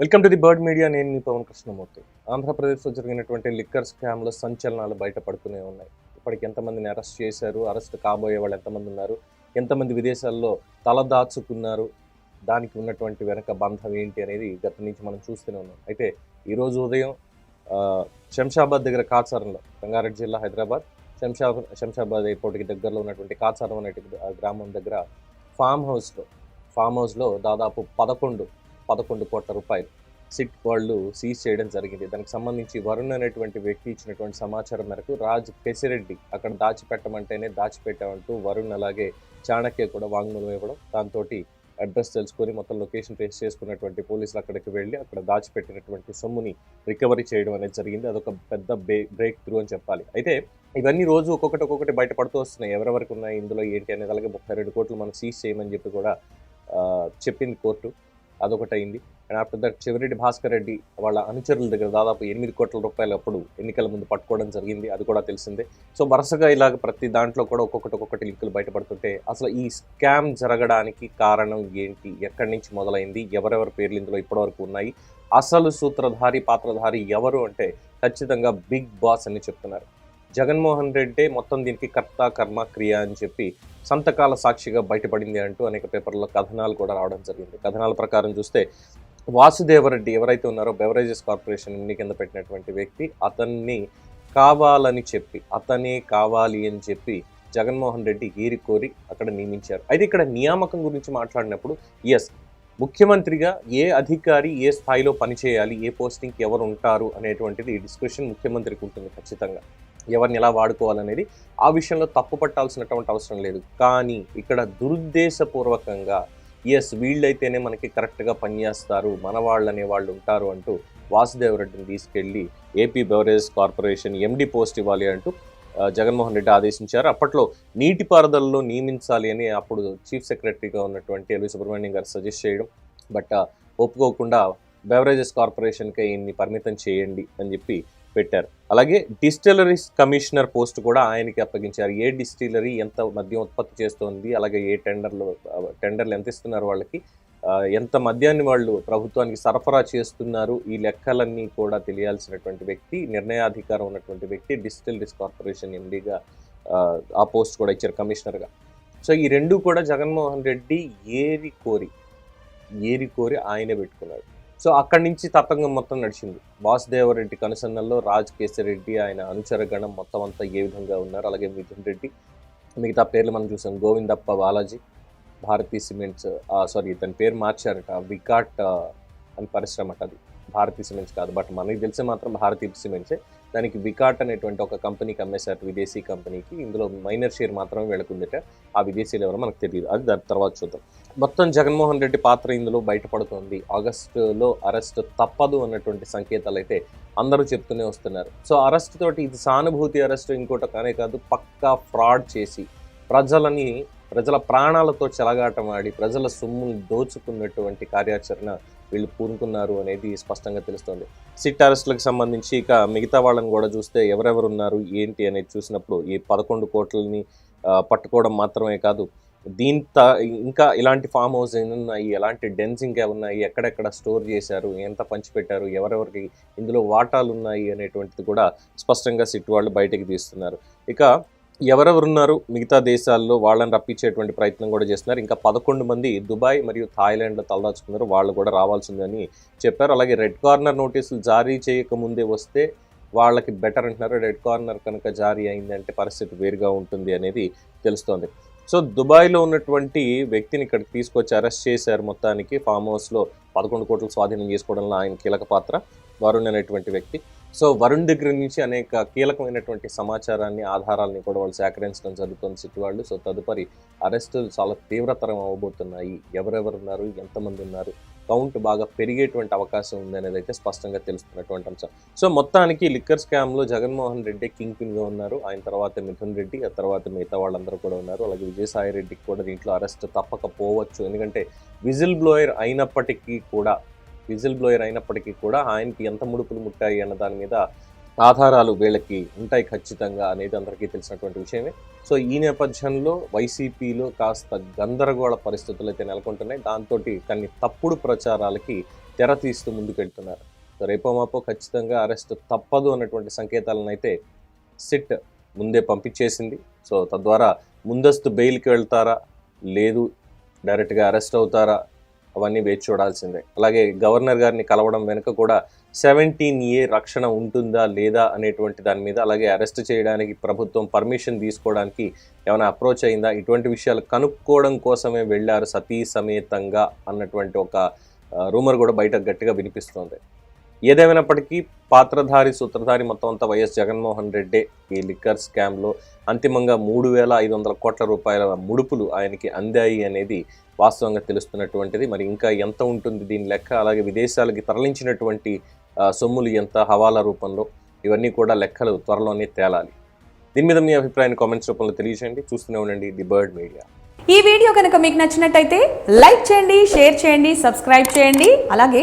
Welcome to the Bird Media నేను మీ పవన్ కృష్ణమూర్తి. ఆంధ్రప్రదేశ్లో జరిగినటువంటి లిక్కర్ స్కామ్లో సంచలనాలు బయటపడుతూనే ఉన్నాయి. ఇప్పటికి ఎంతమందిని అరెస్ట్ చేశారు అరెస్ట్ కాబోయే వాళ్ళు ఎంతమంది ఉన్నారు ఎంతమంది విదేశాల్లో తల దాచుకున్నారు దానికి ఉన్నటువంటి వెనక బంధం ఏంటి అనేది గత నుంచి మనం చూస్తూనే ఉన్నాం. అయితే ఈరోజు ఉదయం శంషాబాద్ దగ్గర కాచారంలో రంగారెడ్డి జిల్లా హైదరాబాద్ శంషాబాద్ శంషాబాద్ ఎయిర్పోర్ట్కి దగ్గరలో ఉన్నటువంటి కాచారం అనే గ్రామం దగ్గర ఫామ్ హౌస్లో ఫామ్ హౌస్లో దాదాపు పదకొండు పదకొండు కోట్ల రూపాయలు. సిట్ వాళ్ళు సీజ్ చేయడం జరిగింది. దానికి సంబంధించి వరుణ్ అనేటువంటి వ్యక్తి ఇచ్చినటువంటి సమాచారం మేరకు రాజ్ పెసిరెడ్డి అక్కడ దాచిపెట్టమంటేనే దాచిపెట్టామంటూ వరుణ్ అలాగే చాణక్య కూడా వాంగ్మూలం ఇవ్వడం దాంతో అడ్రస్ తెలుసుకొని మొత్తం లొకేషన్ ట్రేస్ చేసుకున్నటువంటి పోలీసులు అక్కడికి వెళ్ళి అక్కడ దాచిపెట్టినటువంటి సొమ్ముని రికవరీ చేయడం అనేది జరిగింది. అదొక పెద్ద బ్రేక్ త్రూ అని చెప్పాలి. అయితే ఇవన్నీ రోజు ఒక్కొక్కటి ఒక్కొక్కటి బయటపడుతూ వస్తున్నాయి. ఎవరెవరికి ఉన్నాయి ఇందులో ఏంటి అనేది అలాగే ముప్పై రెండు కోట్లు మనం సీజ్ చేయమని చెప్పి కూడా చెప్పింది కోర్టు. అదొకటి అయింది and after that Chevireddy Bhaskar Reddy వాళ్ళ అనుచరుల దగ్గర దాదాపు ఎనిమిది కోట్ల రూపాయలు అప్పుడు ఎన్నికల ముందు పట్టుకోవడం జరిగింది. అది కూడా తెలిసిందే. సో వరుసగా ఇలాగ ప్రతి దాంట్లో కూడా ఒక్కొక్కటి ఒక్కొక్కటి లింకులు బయటపడుతుంటే అసలు ఈ స్కామ్ జరగడానికి కారణం ఏంటి? ఎక్కడి నుంచి మొదలైంది? ఎవరెవరి పేర్లు ఇందులో ఇప్పటివరకు ఉన్నాయి? అసలు సూత్రధారి పాత్రధారి ఎవరు అంటే ఖచ్చితంగా బిగ్ బాస్ అని చెప్తున్నారు. జగన్మోహన్ రెడ్డి మొత్తం దీనికి కర్త కర్మ క్రియ అని చెప్పి సంతకాల సాక్షిగా బయటపడింది అంటూ అనేక పేపర్లో కథనాలు కూడా రావడం జరిగింది. కథనాల ప్రకారం చూస్తే వాసుదేవరెడ్డి ఎవరైతే ఉన్నారో బెవరేజెస్ కార్పొరేషన్ ఎన్ని కింద పెట్టినటువంటి వ్యక్తి అతన్ని కావాలని చెప్పి అతనే కావాలి అని చెప్పి జగన్మోహన్ రెడ్డి ఏరి కోరి అక్కడ నియమించారు. అయితే ఇక్కడ నియామకం గురించి మాట్లాడినప్పుడు ఎస్ ముఖ్యమంత్రిగా ఏ అధికారి ఏ స్థాయిలో పనిచేయాలి ఏ పోస్టింగ్కి ఎవరు ఉంటారు అనేటువంటిది డిస్కషన్ ముఖ్యమంత్రికి ఉంటుంది ఖచ్చితంగా. ఎవరిని ఎలా వాడుకోవాలనేది ఆ విషయంలో తప్పు పట్టాల్సినటువంటి అవసరం లేదు. కానీ ఇక్కడ దురుద్దేశపూర్వకంగా ఎస్ వీళ్ళైతేనే మనకి కరెక్ట్గా పనిచేస్తారు మన వాళ్ళు అనే వాళ్ళు ఉంటారు అంటూ వాసుదేవ్ రెడ్డిని తీసుకెళ్ళి AP beverage corporation MD post ఇవ్వాలి అంటూ జగన్మోహన్ రెడ్డి ఆదేశించారు. అప్పట్లో నీటిపారుదలలో నియమించాలి అని అప్పుడు చీఫ్ సెక్రటరీగా ఉన్నటువంటి ఎల్వి సుబ్రహ్మణ్యం గారు సజెస్ట్ చేయడం బట్ ఒప్పుకోకుండా బెవరేజెస్ కార్పొరేషన్కే ఈయన్ని పరిమితం చేయండి అని చెప్పి పెట్టారు. అలాగే డిస్టిలరీస్ కమిషనర్ పోస్ట్ కూడా ఆయనకి అప్పగించారు. ఏ డిస్టిలరీ ఎంత మద్యం ఉత్పత్తి చేస్తోంది అలాగే ఏ టెండర్లు టెండర్లు ఎంత ఇస్తున్నారు వాళ్ళకి ఎంత మద్యాన్ని వాళ్ళు ప్రభుత్వానికి సరఫరా చేస్తున్నారు ఈ లెక్కలన్నీ కూడా తెలియాల్సినటువంటి వ్యక్తి నిర్ణయాధికారం ఉన్నటువంటి వ్యక్తి డిస్టిలరీస్ కార్పొరేషన్ ఎండీగా ఆ పోస్ట్ కూడా ఇచ్చారు కమిషనర్గా సో ఈ రెండు కూడా జగన్మోహన్ రెడ్డి ఏరి కోరి ఏరి కోరి ఆయనే పెట్టుకున్నాడు. సో అక్కడి నుంచి తతంగం మొత్తం నడిచింది. వాసుదేవరెడ్డి కనుసన్నల్లో రాజ్ రెడ్డి ఆయన అనుచరగణం మొత్తం అంతా ఏ విధంగా ఉన్నారు? అలాగే మిథున్ రెడ్డి మిగతా పేర్లు మనం చూసాం. గోవిందప్ప బాలాజీ భారతీ సిమెంట్స్ సారీ తన పేరు మార్చారట వికాట్ అని పరిశ్రమ అది. భారతీ సిమెంట్స్ కాదు బట్ మనకి తెలిసి మాత్రం భారతీ సిమెంట్సే. దానికి వికాట్ అనేటువంటి ఒక కంపెనీకి అమ్మేశారు విదేశీ కంపెనీకి ఇందులో మైనర్ షేర్ మాత్రమే వెళ్ళకుందిట ఆ విదేశీలు ఎవరో మనకు తెలియదు అది దాని తర్వాత చూద్దాం. మొత్తం జగన్మోహన్ రెడ్డి పాత్ర ఇందులో బయటపడుతోంది. ఆగస్టులో అరెస్ట్ తప్పదు అన్నటువంటి సంకేతాలు అయితే అందరూ చెప్తూనే వస్తున్నారు. సో అరెస్ట్ తోటి ఇది సానుభూతి అరెస్ట్ ఇంకోటి కానే కాదు పక్కా ఫ్రాడ్ చేసి ప్రజలని ప్రజల ప్రాణాలతో చెలగాటం ఆడి ప్రజల సొమ్మును దోచుకున్నటువంటి కార్యాచరణ వీళ్ళు పూనుకున్నారు అనేది స్పష్టంగా తెలుస్తోంది. సిట్ అరెస్టులకు సంబంధించి ఇక మిగతా వాళ్ళని కూడా చూస్తే ఎవరెవరు ఉన్నారు ఏంటి అనేది చూసినప్పుడు ఈ పదకొండు కోట్లని పట్టుకోవడం మాత్రమే కాదు. దీంత ఇంకా ఇలాంటి ఫామ్ హౌస్ ఉన్నాయి ఎలాంటి డెన్స్ ఇంకా ఉన్నాయి? ఎక్కడెక్కడ స్టోర్ చేశారు? ఎంత పంచిపెట్టారు ఎవరెవరికి ఇందులో వాటాలు ఉన్నాయి? అనేటువంటిది కూడా స్పష్టంగా సిట్ వాళ్ళు బయటకు తీస్తున్నారు. ఇక ఎవరెవరున్నారు? మిగతా దేశాల్లో వాళ్ళని రప్పించేటువంటి ప్రయత్నం కూడా చేస్తున్నారు. ఇంకా పదకొండు మంది దుబాయ్ మరియు థాయిలాండ్లో తలదాచుకున్నారు. వాళ్ళు కూడా రావాల్సిందని చెప్పారు. అలాగే రెడ్ కార్నర్ నోటీసులు జారీ చేయక ముందే వస్తే వాళ్ళకి బెటర్ అంటున్నారు. రెడ్ కార్నర్ కనుక జారీ అయిందంటే పరిస్థితి వేరుగా ఉంటుంది అనేది తెలుస్తోంది. సో దుబాయ్లో ఉన్నటువంటి వ్యక్తిని ఇక్కడికి తీసుకొచ్చి అరెస్ట్ చేశారు మొత్తానికి. ఫామ్ హౌస్లో పదకొండు కోట్లు స్వాధీనం చేసుకోవడంలో ఆయన కీలక పాత్ర వరుణ్ అనేటువంటి వ్యక్తి. సో వరుణ్ దగ్గర నుంచి అనేక కీలకమైనటువంటి సమాచారాన్ని ఆధారాలని కూడా వాళ్ళు సేకరించడం జరుగుతుంది సిటీ వాళ్ళు. సో తదుపరి అరెస్టులు చాలా తీవ్రతరం అవ్వబోతున్నాయి ఎవరెవరు ఉన్నారు? ఎంతమంది ఉన్నారు? కౌంట్ బాగా పెరిగేటువంటి అవకాశం ఉంది అనేది అయితే స్పష్టంగా తెలుస్తున్నటువంటి అంశం. సో మొత్తానికి లిక్కర్ స్కామ్లో జగన్మోహన్ రెడ్డి కింగ్ పిన్గా ఉన్నారు. ఆయన తర్వాత మిథున్ రెడ్డి ఆ తర్వాత మిగతా వాళ్ళందరూ కూడా ఉన్నారు. అలాగే విజయసాయి రెడ్డికి కూడా దీంట్లో అరెస్ట్ తప్పకపోవచ్చు ఎందుకంటే విజిల్ బ్లోయర్ అయినప్పటికీ కూడా విజిల్ బ్లోయర్ అయినప్పటికీ కూడా ఆయనకి ఎంత ముడుపులు ముట్టాయి అన్న దాని మీద ఆధారాలు వీళ్ళకి ఉంటాయి ఖచ్చితంగా అనేది అందరికీ తెలిసినటువంటి విషయమే. సో ఈ నేపథ్యంలో వైసీపీలో కాస్త గందరగోళ పరిస్థితులు అయితే నెలకొంటున్నాయి. దాంతో కొన్ని తప్పుడు ప్రచారాలకి తెర తీస్తూ ముందుకెళ్తున్నారు. సో రేపో మాపో ఖచ్చితంగా అరెస్ట్ తప్పదు అన్నటువంటి సంకేతాలను అయితే సిట్ ముందే పంపించేసింది. సో తద్వారా ముందస్తు బెయిల్కి వెళ్తారా? లేదు డైరెక్ట్గా అరెస్ట్ అవుతారా? అవన్నీ వేచి చూడాల్సిందే. అలాగే గవర్నర్ గారిని కలవడం వెనుక కూడా సెవెంటీన్ ఏ రక్షణ ఉంటుందా లేదా అనేటువంటి దాని మీద అలాగే అరెస్ట్ చేయడానికి ప్రభుత్వం పర్మిషన్ తీసుకోవడానికి ఏమైనా అప్రోచ్ అయిందా? ఇటువంటి విషయాలు కనుక్కోవడం కోసమే వెళ్ళారు సతీ సమేతంగా అన్నటువంటి ఒక రూమర్ కూడా బయట గట్టిగా వినిపిస్తోంది. ఏదేమైనప్పటికీ పాత్రధారి సూత్రధారి మొత్తం అంతా వైఎస్ జగన్మోహన్ రెడ్డి ఈ లిక్కర్ స్కామ్లో అంతిమంగా మూడు వేల ఐదు వందల కోట్ల రూపాయల ముడుపులు ఆయనకి అందాయి అనేది వాస్తవంగా తెలుస్తున్నటువంటిది. మరి ఇంకా ఎంత ఉంటుంది దీని లెక్క? అలాగే విదేశాలకి తరలించినటువంటి సొమ్ములు ఎంత? హవాలా రూపంలో ఇవన్నీ కూడా లెక్కలు త్వరలోనే తేలాలి. దీని మీద మీ అభిప్రాయాన్ని కామెంట్స్ రూపంలో తెలియజేయండి. చూస్తూనే ఉండండి ది బర్డ్ మీడియా. ఈ వీడియో కనుక మీకు నచ్చినట్టయితే లైక్ చేయండి షేర్ చేయండి సబ్స్క్రైబ్ చేయండి. అలాగే